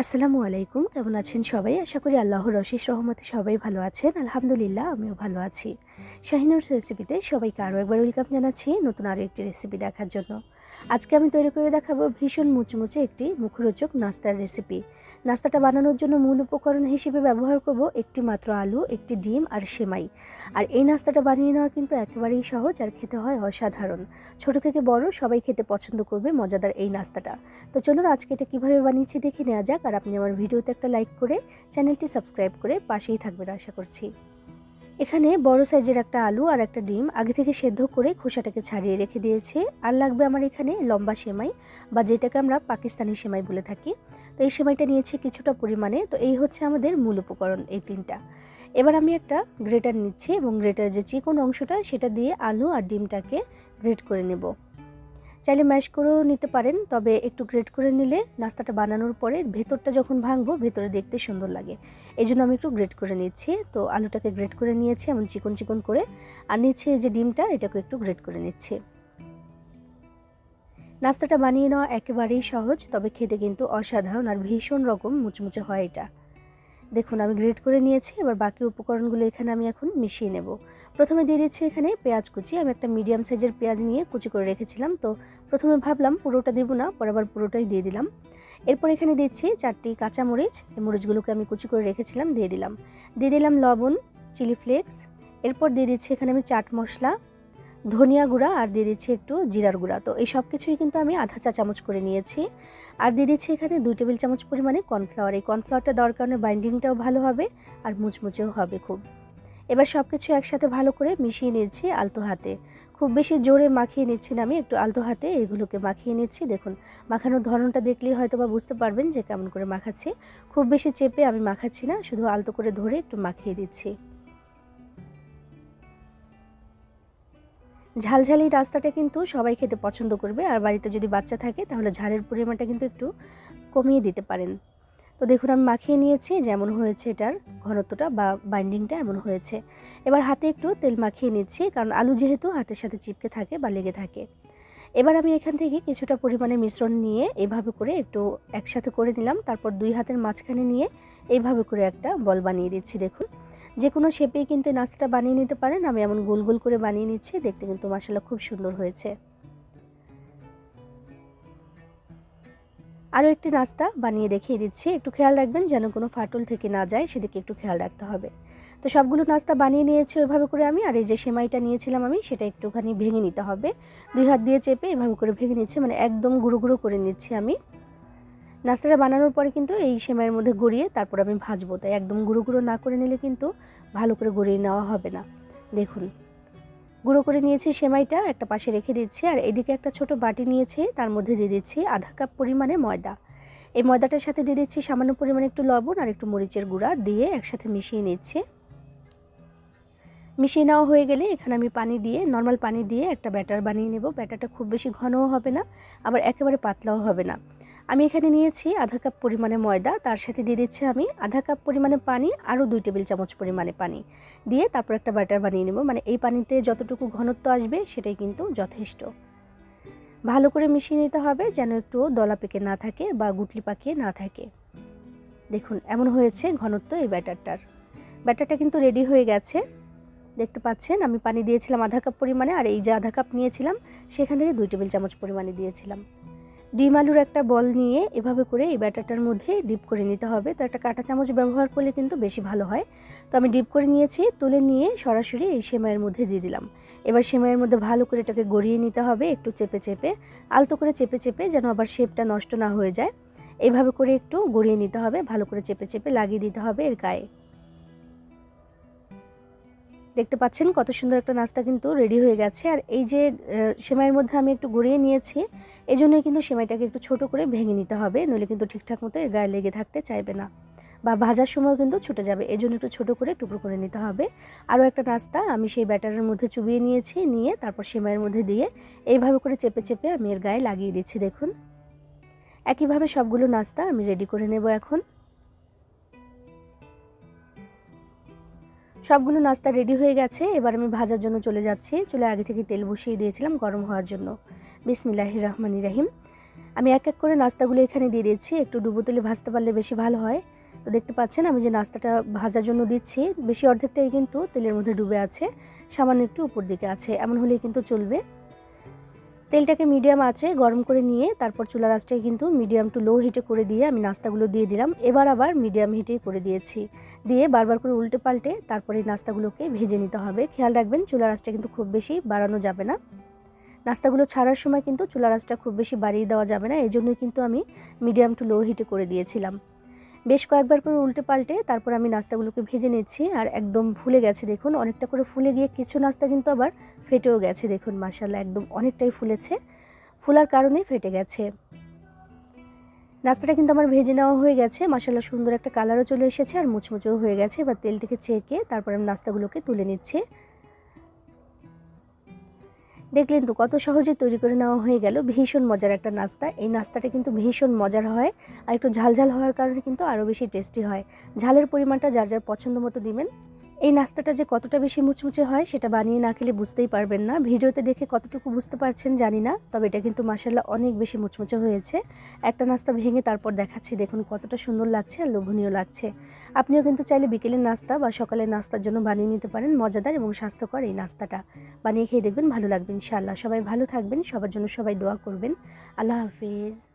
আসসালামু আলাইকুম, কেমন আছেন সবাই? আশা করি আল্লাহর অশেষ রহমতে সবাই ভালো আছেন। আলহামদুলিল্লাহ, আমিও ভালো আছি। শাহিনুর রেসিপিতে সবাইকে আরও একবার ওয়েলকাম জানাচ্ছি নতুন আরও একটি রেসিপি দেখার জন্য। আজকে আমি তৈরি করে দেখাবো ভীষণ মুচমুচে একটি মুখরোচক নাস্তার রেসিপি নাস্তাটা বানানোর জন্য মূল উপকরণ হিসেবে ব্যবহার করব একটি মাত্র আলু, একটি ডিম আর সেমাই। আর এই নাস্তাটা বানিয়ে নেওয়া কিন্তু একেবারেই সহজ আর খেতে হয় অসাধারণ। ছোট থেকে বড় সবাই খেতে পছন্দ করবে মজাদার এই নাস্তাটা। তো চলুন আজকে এটা কীভাবে বানিয়েছি দেখে নেওয়া যাক আর আপনি আমার ভিডিওতে একটা লাইক করে চ্যানেলটি সাবস্ক্রাইব করে পাশেই থাকবেন আশা করছি। এখানে বড় সাইজের একটা আলু আর একটা ডিম আগে থেকে সেদ্ধ করে খোসাটাকে ছাড়িয়ে রেখে দিয়েছে। আর লাগবে আমার এখানে লম্বা সেমাই বা যেটাকে আমরা পাকিস্তানি সেমাই বলে থাকি। তো এই সেমাইটা নিয়েছি কিছুটা পরিমাণে। তো এই হচ্ছে আমাদের মূল উপকরণ এই তিনটা। এবার আমি একটা গ্রেটার নিচ্ছি এবং গ্রেটার যে চিকন অংশটা, সেটা দিয়ে আলু আর ডিমটাকে গ্রেট করে নেব। চাইলে ম্যাশ করেও নিতে পারেন, তবে একটু গ্রেট করে নিলে নাস্তাটা বানানোর পরে ভেতরটা যখন ভাঙবো, ভেতরে দেখতে সুন্দর লাগে। এই জন্য আমি একটু গ্রেট করে নিচ্ছি। তো আলুটাকে গ্রেট করে নিয়েছি, এমন চিকন চিকন করে। আর নিচ্ছে যে ডিমটা এটাকে একটু গ্রেট করে নিচ্ছি। নাস্তাটা বানিয়ে নেওয়া একেবারেই সহজ, তবে খেতে কিন্তু অসাধারণ আর ভীষণ রকম মুচমুচে হয় এটা। দেখুন, আমি গ্রেট করে নিয়েছি, এবার বাকি উপকরণগুলো এখানে আমি এখন মিশিয়ে নেব। প্রথমে দিয়ে দিচ্ছি এখানে পেঁয়াজ কুচি। আমি একটা মিডিয়াম সাইজের পেঁয়াজ নিয়ে কুচি করে রেখেছিলাম, তো প্রথমে ভাবলাম পুরোটা দেবো না, পরে আবার পুরোটাই দিয়ে দিলাম। এরপর এখানে দিচ্ছি চারটি কাঁচা মরিচ এই মরিচগুলোকে আমি কুচি করে রেখেছিলাম, দিয়ে দিলাম। দিয়ে দিলাম লবণ, চিলি ফ্লেক্স। এরপর দিয়ে দিচ্ছি এখানে আমি চাট মশলা ধনিয়া গুঁড়া আর দিয়ে দিচ্ছি একটু জিরার গুঁড়া। তো এই সব কিছুই কিন্তু আমি আধা চা চামচ করে নিয়েছি। আর দিয়ে দিচ্ছি এখানে দুই টেবিল চামচ পরিমাণে কর্নফ্লাওয়ার। এই কর্নফ্লাওয়ারটা দেওয়ার কারণে বাইন্ডিংটাও ভালো হবে আর মুচমুচেও হবে খুব। এবার সব কিছু একসাথে ভালো করে মিশিয়ে নিচ্ছি আলতো হাতে। খুব বেশি জোরে মাখিয়ে নিচ্ছি না আমি, একটু আলতো হাতে এগুলোকে মাখিয়ে নিচ্ছি। দেখুন, মাখানোর ধরনটা দেখলেই হয়তো বা বুঝতে পারবেন যে কেমন করে মাখাচ্ছি। খুব বেশি চেপে আমি মাখাচ্ছি না, শুধু আলতো করে ধরে একটু মাখিয়ে দিচ্ছি। ঝালঝালি রাস্তাটা কিন্তু সবাই খেতে পছন্দ করবে। আর বাড়িতে যদি বাচ্চা থাকে, তাহলে ঝালের পরিমাণটা কিন্তু একটু কমিয়ে দিতে পারেন। তো দেখুন, আমি মাখিয়ে নিয়েছি, যেমন হয়েছে এটার ঘনত্বটা বা বাইন্ডিংটা এমন হয়েছে। এবার হাতে একটু তেল মাখিয়ে নিচ্ছি, কারণ আলু যেহেতু হাতের সাথে চিপকে থাকে বা লেগে থাকে। এবার আমি এখান থেকে কিছুটা পরিমাণে মিশ্রণ নিয়ে এইভাবে করে একটু একসাথে করে নিলাম। তারপর দুই হাতের মাঝখানে নিয়ে এইভাবে করে একটা বল বানিয়ে দিচ্ছি, দেখুন। যে কোনো শেপেই কিন্তু এই নাস্তাটা বানিয়ে নিতে পারেন। আমি এমন গোল গোল করে বানিয়ে নিচ্ছি, দেখতে কিন্তু মাসাল্লাহ খুব সুন্দর হয়েছে। আরও একটি নাস্তা বানিয়ে দেখিয়ে দিচ্ছি। একটু খেয়াল রাখবেন যেন কোনো ফাটল থেকে না যায়, সেদিকে একটু খেয়াল রাখতে হবে। তো সবগুলো নাস্তা বানিয়ে নিয়েছি ওইভাবে করে আমি, আর এই যে সেমাইটা নিয়েছিলাম আমি, সেটা একটুখানি ভেঙে নিতে হবে। দুই হাত দিয়ে চেপে এভাবে করে ভেঙে নিচ্ছি মানে একদম গুঁড়ো গুঁড়ো করে নিচ্ছি আমি। নাস্তাটা বানানোর পরে কিন্তু এই সেমাইয়ের মধ্যে গড়িয়ে তারপর আমি ভাজবো। তাই একদম গুঁড়ো গুঁড়ো না করে নিলে কিন্তু ভালো করে গড়িয়ে নেওয়া হবে না। দেখুন, গুঁড়ো করে নিয়েছি সেমাইটা, একটা পাশে রেখে দিচ্ছি আর এদিকে একটা ছোট বাটি নিয়েছি, তার মধ্যে দিয়ে দিচ্ছি আধা কাপ পরিমাণে ময়দা। এই ময়দাটার সাথে দিয়ে দিচ্ছি সামান্য পরিমাণে একটু লবণ আর একটু মরিচের গুঁড়া দিয়ে একসাথে মিশিয়ে নিচ্ছি। মিশিয়ে নেওয়া হয়ে গেলে এখানে আমি পানি দিয়ে, নর্মাল পানি দিয়ে একটা ব্যাটার বানিয়ে নেব। ব্যাটারটা খুব বেশি ঘনও হবে না, আবার একেবারে পাতলাও হবে না। আমি এখানে নিয়েছি আধা কাপ পরিমাণে ময়দা, তার সাথে দিয়ে দিচ্ছি আমি আধা কাপ পরিমাণে পানি আরও দুই টেবিল চামচ পরিমাণে পানি। দিয়ে তারপর একটা ব্যাটার বানিয়ে নেব। মানে এই পানিতে যতটুকু ঘনত্ব আসবে সেটাই কিন্তু যথেষ্ট। ভালো করে মিশিয়ে নিতে হবে যেন একটু দলা পেকে না থাকে বা গুটলি পাকিয়ে না থাকে। দেখুন, এমন হয়েছে ঘনত্ব এই ব্যাটারটার। ব্যাটারটা কিন্তু রেডি হয়ে গেছে। দেখতে পাচ্ছেন, আমি পানি দিয়েছিলাম আধা কাপ পরিমাণে আর এই যে আধা কাপ নিয়েছিলাম, সেখান থেকে দুই টেবিল চামচ পরিমাণে দিয়েছিলাম। ডিম আলুর একটা বল নিয়ে এভাবে করে এই ব্যাটারটার মধ্যে ডিপ করে নিতে হবে। তো একটা কাঁটা চামচ ব্যবহার করলে কিন্তু বেশি ভালো হয়। তো আমি ডিপ করে নিয়েছি, তুলে নিয়ে সরাসরি এই সেমাইয়ের মধ্যে দিয়ে দিলাম। এবার সেমাইয়ের মধ্যে ভালো করে এটাকে গড়িয়ে নিতে হবে একটু চেপে চেপে, আলতো করে চেপে চেপে যেন আবার শেপটা নষ্ট না হয়ে যায়। এভাবে করে একটু গড়িয়ে নিতে হবে, ভালো করে চেপে চেপে লাগিয়ে দিতে হবে এর গায়ে। দেখতে পাচ্ছেন কত সুন্দর একটা নাস্তা কিন্তু রেডি হয়ে গেছে। আর এই যে সেমাইয়ের মধ্যে আমি একটু গড়িয়ে নিয়েছি এই জন্যই কিন্তু সেমাইটাকে একটু ছোট করে ভেঙে নিতে হবে, নইলে কিন্তু ঠিকঠাক মতো এর গায়ে লেগে থাকতে চাইবে না বা ভাজার সময় কিন্তু ছুটে যাবে এই জন্য একটু ছোটো করে টুকরো করে নিতে হবে। আরও একটা নাস্তা আমি সেই ব্যাটারের মধ্যে চুবিয়ে নিয়েছি, নিয়ে তারপর সেমাইয়ের মধ্যে দিয়ে এইভাবে করে চেপে চেপে আমি এর গায়ে লাগিয়ে দিচ্ছি, দেখুন। একইভাবে সবগুলো নাস্তা আমি রেডি করে নেব এখন। সবগুলো নাস্তা রেডি হয়ে গেছে। এবার আমি ভাজার জন্য চলে যাচ্ছি। চলে আগে থেকে তেল বসিয়ে দিয়েছিলাম গরম হওয়ার জন্য। বিসমিল্লাহ রহমান রাহিম। আমি এক এক করে নাস্তাগুলো এখানে দিয়ে দিচ্ছি একটু ডুবো তেলে ভাজতে পারলে বেশি ভালো হয়। তো দেখতে পাচ্ছেন আমি যে নাস্তাটা ভাজার জন্য দিচ্ছি, বেশি অর্ধেকটাই কিন্তু তেলের মধ্যে ডুবে আছে। সামান্য একটু উপর দিকে আছে। এমন হলেই কিন্তু চলবে। তেলটাকে মিডিয়াম আছে, গরম করে নিয়ে তারপর চুলা রাসটাকে কিন্তু মিডিয়াম টু লো হিটে করে দিয়ে আমি নাস্তাগুলো দিয়ে দিলাম। এবার আবার মিডিয়াম হিটেই করে দিয়েছি। দিয়ে বারবার করে উল্টে পাল্টে তারপরে এই নাস্তাগুলোকে ভেজে নিতে হবে। খেয়াল রাখবেন চুলা রাসটা কিন্তু খুব বেশি বাড়ানো যাবে না। নাস্তাগুলো ছাড়ার সময় কিন্তু চুলা রাসটা খুব বেশি বাড়িয়ে দেওয়া যাবে না। এই জন্যই কিন্তু আমি মিডিয়াম টু লো হিটে করে দিয়েছিলাম। বেশ কয়েকবার করে উল্টে পাল্টে তারপর আমি নাস্তাগুলোকে ভেজে নিচ্ছি আর একদম ফুলে গেছে, দেখুন। অনেকটা করে ফুলে গিয়ে কিছু নাস্তা কিন্তু আবার ফেটেও গেছে, দেখুন মাসাল্লাহ একদম অনেকটাই ফুলেছে। ফুলার কারণে ফেটে গেছে। নাস্তাটা কিন্তু আমার ভেজে নেওয়া হয়ে গেছে মাসাল্লাহ সুন্দর একটা কালারও চলে এসেছে আর মুচমুচেও হয়ে গেছে। এবার তেল থেকে চেকে তারপর আমি নাস্তাগুলোকে তুলে নিচ্ছি। দেখলেন তো কত সহজে তৈরি করে নেওয়া হয়ে গেল। ভীষণ মজার একটা নাস্তা। এই নাস্তাটা কিন্তু ভীষণ মজার হয় আর একটু ঝালঝাল হওয়ার কারণে কিন্তু আরও বেশি টেস্টি হয়। ঝালের পরিমাণটা যার যার পছন্দ মতো দিবেন। এই নাস্তাটা যে কতটা বেশি মুচমুচে হয়, সেটা বানিয়ে না খেলে বুঝতেই পারবেন না। ভিডিওতে দেখে কতটুকু বুঝতে পারছেন জানি না, তবে এটা কিন্তু মাসাল্লাহ অনেক বেশি মুচমুচে হয়েছে। একটা নাস্তা ভেঙে তারপর দেখাচ্ছি, দেখুন কতটা সুন্দর লাগছে আর লোভনীয় লাগছে। আপনিও কিন্তু চাইলে বিকেলের নাস্তা বা সকালের নাস্তার জন্য বানিয়ে নিতে পারেন, মজাদার এবং স্বাস্থ্যকর এই নাস্তাটা। বানিয়ে খেয়ে দেখবেন ভালো লাগবে ইনশাআল্লাহ। সবাই ভালো থাকবেন, সবার জন্য সবাই দোয়া করবেন। আল্লাহ হাফিজ।